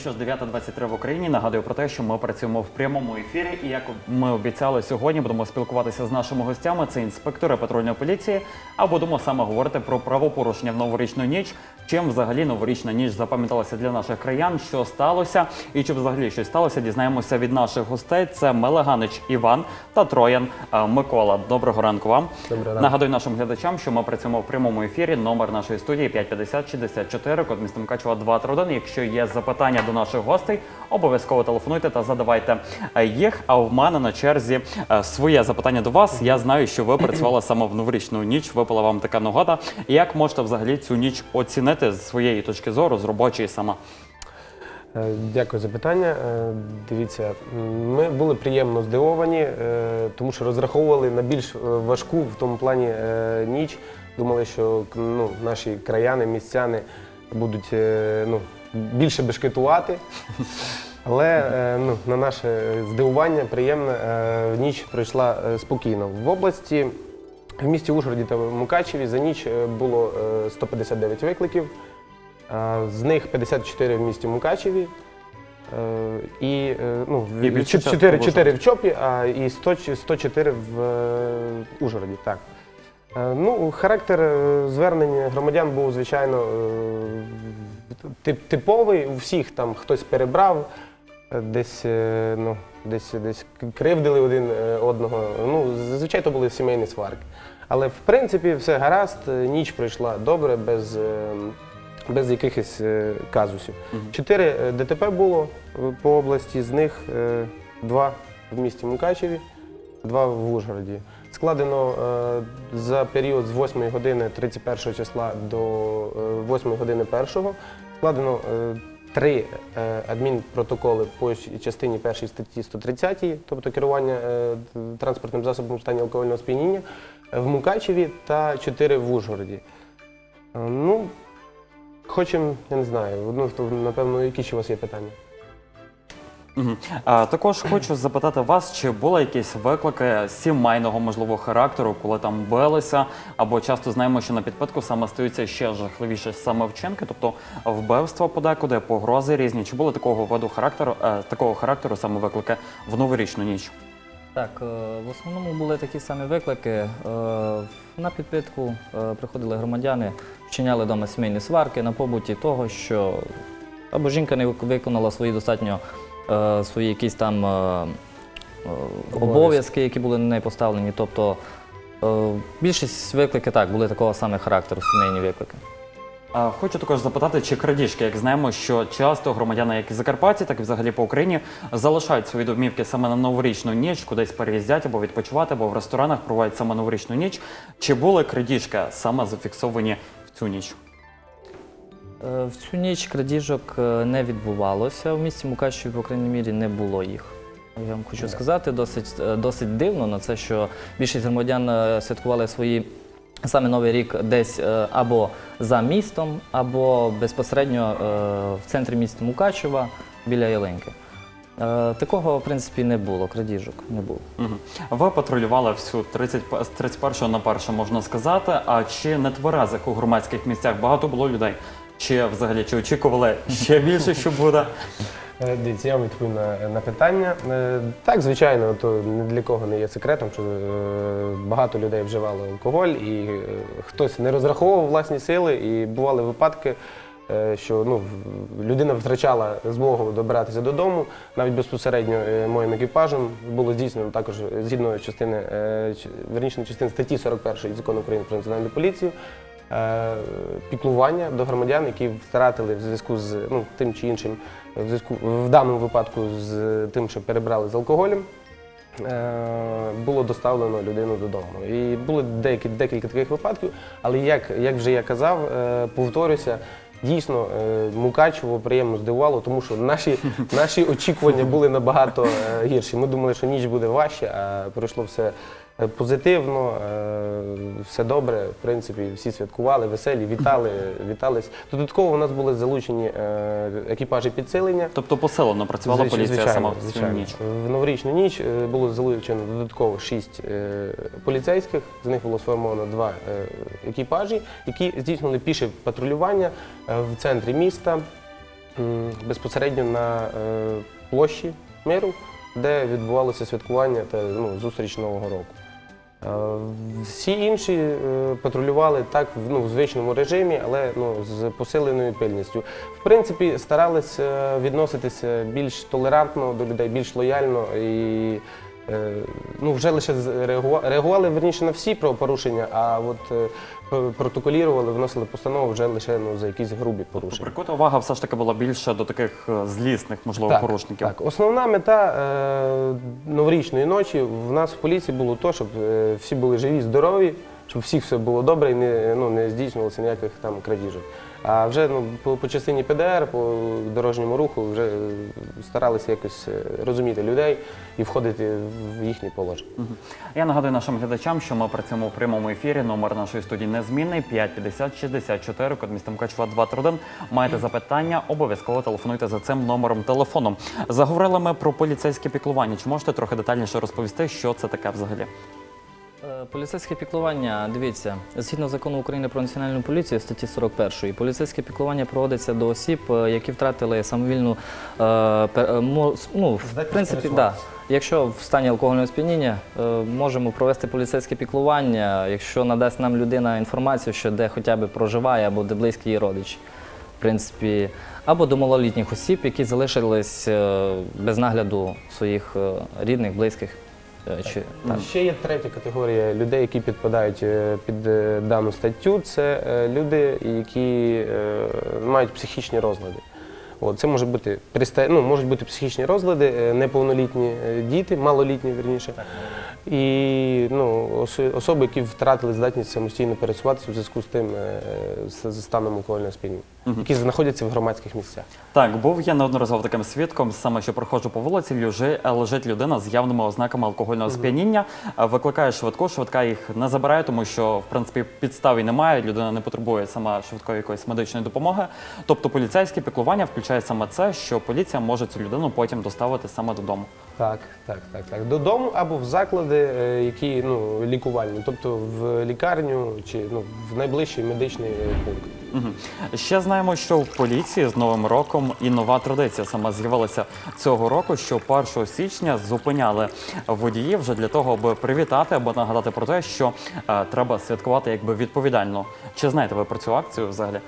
що ж, 9.23 в Україні. Нагадую про те, що ми працюємо в прямому ефірі. І як ми обіцяли сьогодні, будемо спілкуватися з нашими гостями. Це інспектори патрульної поліції. А будемо саме говорити про правопорушення в новорічну ніч. Чим взагалі новорічна ніч запам'яталася для наших краян, що сталося, і чи взагалі щось сталося, дізнаємося від наших гостей. Це Мелеганич Іван та Троян е, Микола. Доброго ранку вам. Доброго ранку. Нагадую нашим глядачам, що ми працюємо в прямому ефірі. Номер нашої студії 550 64, код міста Мукачева 231. Якщо є запитання до наших гостей, обов'язково телефонуйте та задавайте е, їх. А в мене на черзі е, своє запитання до вас. Я знаю, що ви працювали саме в новорічну ніч. Випала вам така нагода. Як можете взагалі цю ніч оцінити з своєї точки зору, з робочої сама? Е, Дякую за питання. Е, Дивіться, ми були приємно здивовані, е, тому що розраховували на більш важку в тому плані ніч. Думали, що ну, наші краяни, містяни будуть ну, більше бешкетувати. Але ну, на наше здивування приємне е, ніч пройшла спокійно. В області, в місті Ужгороді та Мукачеві за ніч е, було е, 159 викликів. З них 54 в місті Мукачеві. е, І, е, ну, І більше чот- часто 4, в 4 в ЧОПі, а і 100, 104 в е, Ужгороді. Так. Е, Ну, характер е, звернень громадян був, звичайно, е, тип- типовий. У всіх там хтось перебрав, е, десь, е, ну, десь, десь кривдили один е, одного. Ну, зазвичай то були сімейні сварки. Але в принципі все гаразд, е, ніч пройшла добре, без, е, без якихось е, казусів. Чотири ДТП було по області, з них два в місті Мукачеві, два в Ужгороді. Складено за період з 8 години 31 числа до е, 8 години 1 складено три адмінпротоколи по частині першій статті 130, тобто керування транспортним засобом в стані алкогольного сп'яніння, в Мукачеві та чотири в Ужгороді. Е, Ну, хочемо, я не знаю, ну, то, напевно, які ще у вас є питання? А, також хочу запитати вас, чи були якісь виклики сімейного можливо характеру, коли там билися, або часто знаємо, що на підпитку саме стаються ще жахливіші саме вчинки, тобто вбивства подекуди, погрози різні. Чи були такого виду характеру, е, такого характеру саме виклики в новорічну ніч? Так, е, в основному були такі самі виклики. Е, На підпитку е, приходили громадяни, вчиняли вдома сімейні сварки на побуті того, що або жінка не виконала свої достатньо свої якісь там обов'язки, які були на неї поставлені. Тобто більшість виклики так були такого саме характеру, сімейні виклики. Хочу також запитати, чи крадіжки, як знаємо, що часто громадяни, як і Закарпатті, так і взагалі по Україні, залишають свої домівки саме на новорічну ніч, кудись переїздять або відпочивати, або в ресторанах проводять саме новорічну ніч. Чи були крадіжки саме зафіксовані в цю ніч? Е, В цю ніч крадіжок е, не відбувалося. В місті Мукачеві, по крайній мірі, не було їх. Я вам хочу сказати, досить, е, досить дивно на це, що більшість громадян святкували свої саме Новий рік десь е, або за містом, або безпосередньо е, в центрі міста Мукачева біля Ялинки. Е, Такого, в принципі, не було, крадіжок не було. Мгм. Ви патрулювали всю 30, п- з 31 на 1, можна сказати. А чи не тверезих у громадських місцях багато було людей? Чи взагалі чи очікували ще більше, що буде? Е, Дивіться, я вам відповім на, на питання. Е, Так, звичайно, то ні для кого не є секретом, що е, багато людей вживало алкоголь, і хтось не розраховував власні сили, і бували випадки, що ну, людина втрачала змогу добиратися додому, навіть безпосередньо моїм екіпажем було здійснено також згідно частини, верніше частини статті 41 закону України про національну поліцію. Е, Піклування до громадян, які втратили в зв'язку з ну, тим чи іншим в зв'язку в даному випадку з тим, що перебрали з алкоголем, е, було доставлено людину додому. І було деякі, декілька таких випадків, але як, як вже я казав, е, повторюся. Дійсно, Мукачево приємно здивувало, тому що наші, наші очікування були набагато гірші. Ми думали, що ніч буде важче, а пройшло все позитивно, е, все добре. В принципі, всі святкували, веселі, вітали, вітались. Додатково у нас були залучені е, екіпажі підсилення. Тобто посилено працювала Звич- поліція звичайно, сама в звичайно. ніч. В новорічну ніч е, було залучено додатково шість е, поліцейських. З них було сформовано два е, екіпажі, які здійснили піше патрулювання е, в центрі міста. безпосередньо на е, площі миру, де відбувалося святкування та ну, зустріч Нового року. Е, Всі інші е, патрулювали так ну, в звичному режимі, але ну, з посиленою пильністю. В принципі, старалися відноситися більш толерантно до людей, більш лояльно і е, ну, вже лише реагували, реагували верніше на всі правопорушення, а от е, протоколірували, вносили постанову вже лише ну, за якісь грубі порушення. Прикута увага все ж таки була більше до таких е, злісних, можливо, порушників. Так, основна мета е, новорічної ночі в нас в поліції було то, щоб е, всі були живі, здорові, щоб всіх все було добре і не, ну, не здійснювалося ніяких там крадіжок. А вже ну, по, по частині ПДР, по дорожньому руху вже е, старалися якось е, розуміти людей і входити в їхні положення. Я нагадую нашим глядачам, що ми працюємо в прямому ефірі. Номер нашої студії незмінний 550 64, код міста Мукачева 231. Маєте запитання, обов'язково телефонуйте за цим номером телефону. Заговорили ми про поліцейське піклування. Чи можете трохи детальніше розповісти, що це таке взагалі? Е, Поліцейське піклування, дивіться, згідно закону України про національну поліцію, статті 41, поліцейське піклування проводиться до осіб, е, які втратили самовільну е, ну, в принципі, да. Якщо в стані алкогольного сп'яніння, можемо провести поліцейське піклування, якщо надасть нам людина інформацію, що де хоча б проживає або де близький її родич. В принципі, або до малолітніх осіб, які залишились без нагляду своїх рідних, близьких. Е, Чи, так. Ще є третя категорія людей, які підпадають е, під е, дану статтю. Це люди, які мають психічні розлади. От, це може бути ну, можуть бути психічні розлади, неповнолітні діти, малолітні вірніше. І ну, особи, які втратили здатність самостійно пересуватися в зв'язку з тим з станом алкогольного сп'яніння, які знаходяться в громадських місцях. Так, був я неодноразово таким свідком, саме що проходжу по вулиці, лежи- е, лежить людина з явними ознаками алкогольного сп'яніння, е, викликає швидку, швидка їх не забирає, тому що в принципі підстав і немає, людина не потребує сама швидкої якоїсь медичної допомоги. Тобто поліцейське піклування включає саме це, що поліція може цю людину потім доставити саме додому. Так, так, так, так. Додому або в заклади, е, які ну, лікувальні, тобто в лікарню чи ну, в найближчий медичний е, пункт. Ще знаємо, що в поліції з новим роком і нова традиція сама з'явилася цього року, що 1 січня зупиняли водіїв вже для того, аби привітати або нагадати про те, що е, треба святкувати якби відповідально. Чи знаєте ви про цю акцію взагалі?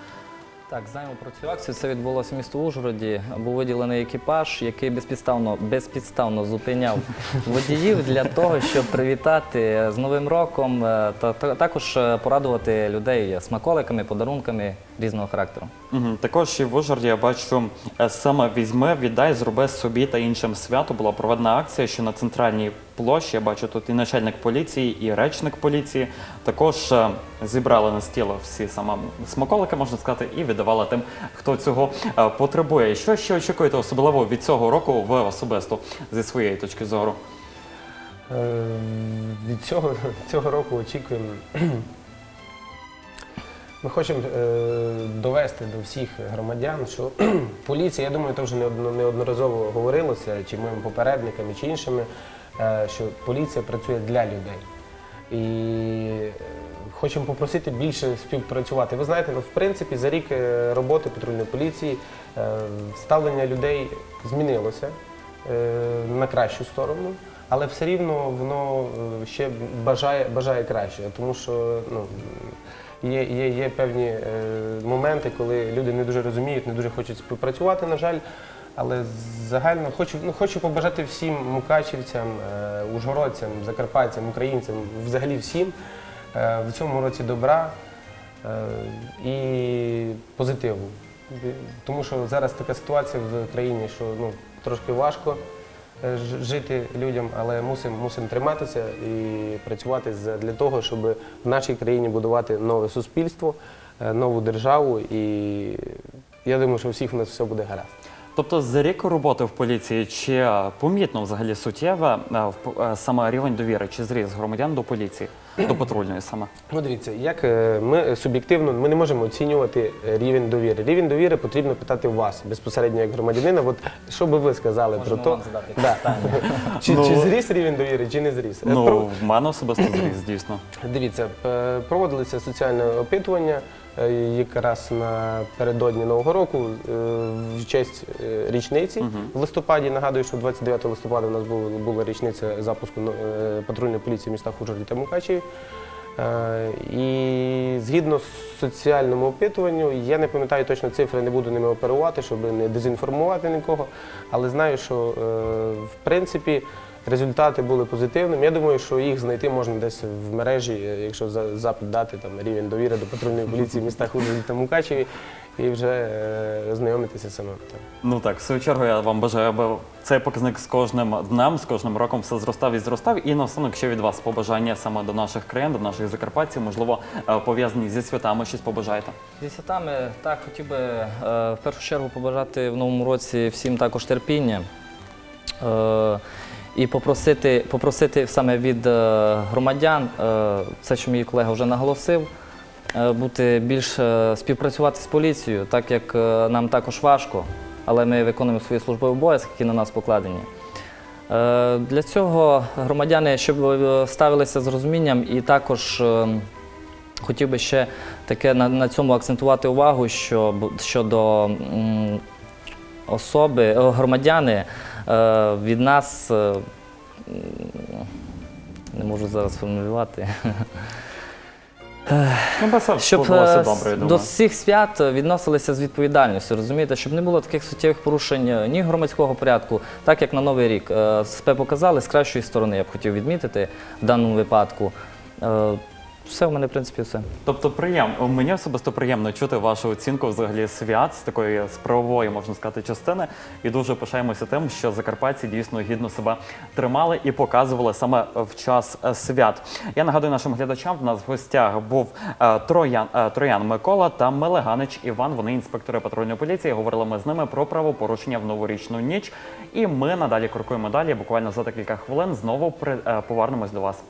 Так, знаємо про цю акцію. Це відбулося в місто Ужгороді. Був виділений екіпаж, який безпідставно, безпідставно зупиняв водіїв для того, щоб привітати з Новим роком е, та, та також е, порадувати людей смаколиками, подарунками різного характеру. Мгм. Також і в Ужгороді я бачу е, саме візьми, віддай, зроби собі та іншим свято. Була проведена акція, що на центральній площі я бачу тут і начальник поліції, і речник поліції. Також е, зібрали на стіл всі саме смаколики, можна сказати, і віддавали тим, хто цього е, потребує. Що ще очікуєте особливо від цього року ви особисто зі своєї точки зору? Е, Від цього, цього року очікуємо. Ми хочемо е, довести до всіх громадян, що поліція, я думаю, це вже неодноразово говорилося, чи моїми попередниками, чи іншими, що поліція працює для людей. І е, хочемо попросити більше співпрацювати. Ви знаєте, в принципі, за рік е, роботи патрульної поліції е, ставлення людей змінилося е, на кращу сторону, але все рівно воно е, ще бажає, бажає краще, тому що ну, є, є, є певні е, моменти, коли люди не дуже розуміють, не дуже хочуть співпрацювати, на жаль. Але загально хочу, ну, хочу побажати всім мукачівцям, е, ужгородцям, закарпатцям, українцям, взагалі всім е, в цьому році добра е, і позитиву. Тому що зараз така ситуація в країні, що ну, трошки важко е, жити людям, але мусимо мусим триматися і працювати для того, щоб в нашій країні будувати нове суспільство, е, нову державу. І я думаю, що у всіх у нас все буде гаразд. Тобто за рік роботи в поліції чи е, помітно взагалі суттєве е, е, саме рівень довіри, чи зріс громадян до поліції, до патрульної саме? Ну, дивіться, як ми суб'єктивно ми не можемо оцінювати рівень довіри. Рівень довіри потрібно питати у вас безпосередньо як громадянина. От що би ви сказали Можемо про то, задати Да. чи, Ну, чи зріс рівень довіри, чи не зріс? Ну, про- в мене особисто зріс, дійсно. Дивіться, проводилися соціальне опитування. Е, якраз напередодні Нового року е, в честь е, річниці в листопаді. Нагадую, що 29 листопада у нас була, річниця запуску патрульної поліції в містах Ужгороді та Мукачеві. І згідно з соціальному опитуванню, я не пам'ятаю точно цифри, не буду ними оперувати, щоб не дезінформувати нікого, але знаю, що в принципі результати були позитивними. Я думаю, що їх знайти можна десь в мережі, е, якщо запит дати там рівень довіри до патрульної поліції в містах Ужгороді та Мукачеві, і вже е, ознайомитися саме. Ну так, в свою чергу я вам бажаю, аби цей показник з кожним днем, з кожним роком все зростав і зростав. І наостанок ще від вас побажання саме до наших країн, до наших закарпатців, можливо, е, пов'язані зі святами, щось побажаєте. Зі святами так хотів би е, в першу чергу побажати в новому році всім також терпіння. Е, і попросити, попросити саме від е, громадян, е, це, що мій колега вже наголосив, е, бути більш співпрацювати з поліцією, так як нам також важко, але ми виконуємо свої службові обов'язки, які на нас покладені. Для цього громадяни, щоб ставилися з розумінням і також. Хотів би ще таке на, на цьому акцентувати увагу, що щодо особи, громадяни від нас е, не можу зараз формулювати. Ну, Щоб е, добре, до всіх свят відносилися з відповідальністю, розумієте, щоб не було таких суттєвих порушень е, ні громадського порядку, так як на Новий рік. Е, СП показали з кращої сторони, я б хотів відмітити в даному випадку. Все, в мене, в принципі, все. Тобто приєм... мені особисто приємно чути вашу оцінку взагалі свят з такої з правової, можна сказати, частини. І дуже пишаємося тим, що закарпатці дійсно гідно себе тримали і показували саме в час е, свят. Я нагадую нашим глядачам, в нас в гостях був е, Троян, е, Троян Микола та Мелеганич Іван. Вони інспектори патрульної поліції. Говорили ми з ними про правопорушення в новорічну ніч. І ми надалі крокуємо далі. Буквально за декілька хвилин знову повернемось до вас.